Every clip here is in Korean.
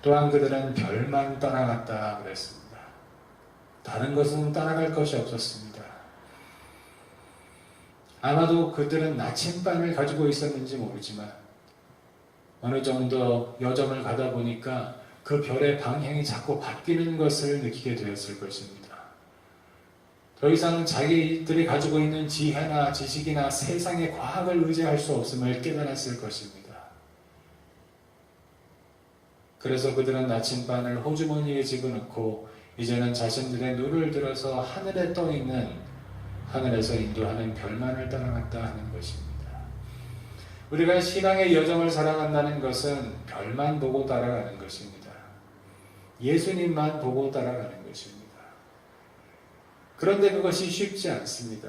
또한 그들은 별만 떠나갔다 그랬습니다. 다른 것은 떠나갈 것이 없었습니다. 아마도 그들은 나침반을 가지고 있었는지 모르지만 어느 정도 여정을 가다 보니까 그 별의 방향이 자꾸 바뀌는 것을 느끼게 되었을 것입니다. 더 이상 자기들이 가지고 있는 지혜나 지식이나 세상의 과학을 의지할 수 없음을 깨달았을 것입니다. 그래서 그들은 나침반을 호주머니에 집어넣고 이제는 자신들의 눈을 들어서 하늘에 떠 있는 하늘에서 인도하는 별만을 따라갔다 하는 것입니다. 우리가 신앙의 여정을 살아간다는 것은 별만 보고 따라가는 것입니다. 예수님만 보고 따라가는 것입니다. 그런데 그것이 쉽지 않습니다.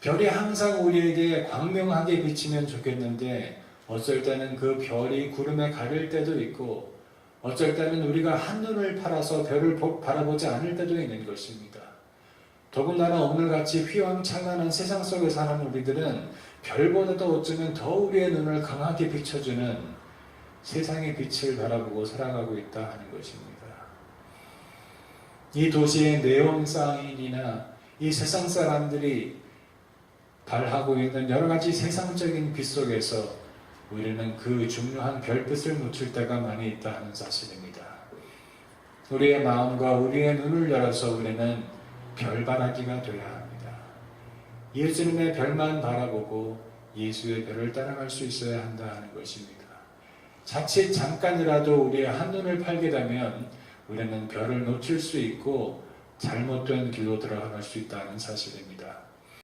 별이 항상 우리에게 광명하게 비치면 좋겠는데 어쩔 때는 그 별이 구름에 가릴 때도 있고 어쩔 때는 우리가 한눈을 팔아서 별을 보- 바라보지 않을 때도 있는 것입니다. 더군다나 오늘같이 휘황찬란한 세상 속에 사는 우리들은 별보다도 어쩌면 더 우리의 눈을 강하게 비춰주는 세상의 빛을 바라보고 살아가고 있다 하는 것입니다. 이 도시의 네온 사인이나 이 세상 사람들이 발하고 있는 여러 가지 세상적인 빛 속에서 우리는 그 중요한 별빛을 놓칠 때가 많이 있다 하는 사실입니다. 우리의 마음과 우리의 눈을 열어서 우리는 별바라기가 되어야 합니다. 예수님의 별만 바라보고 예수의 별을 따라갈 수 있어야 한다 하는 것입니다. 자칫 잠깐이라도 우리의 한눈을 팔게 되면 우리는 별을 놓칠 수 있고 잘못된 길로 들어갈 수 있다는 사실입니다.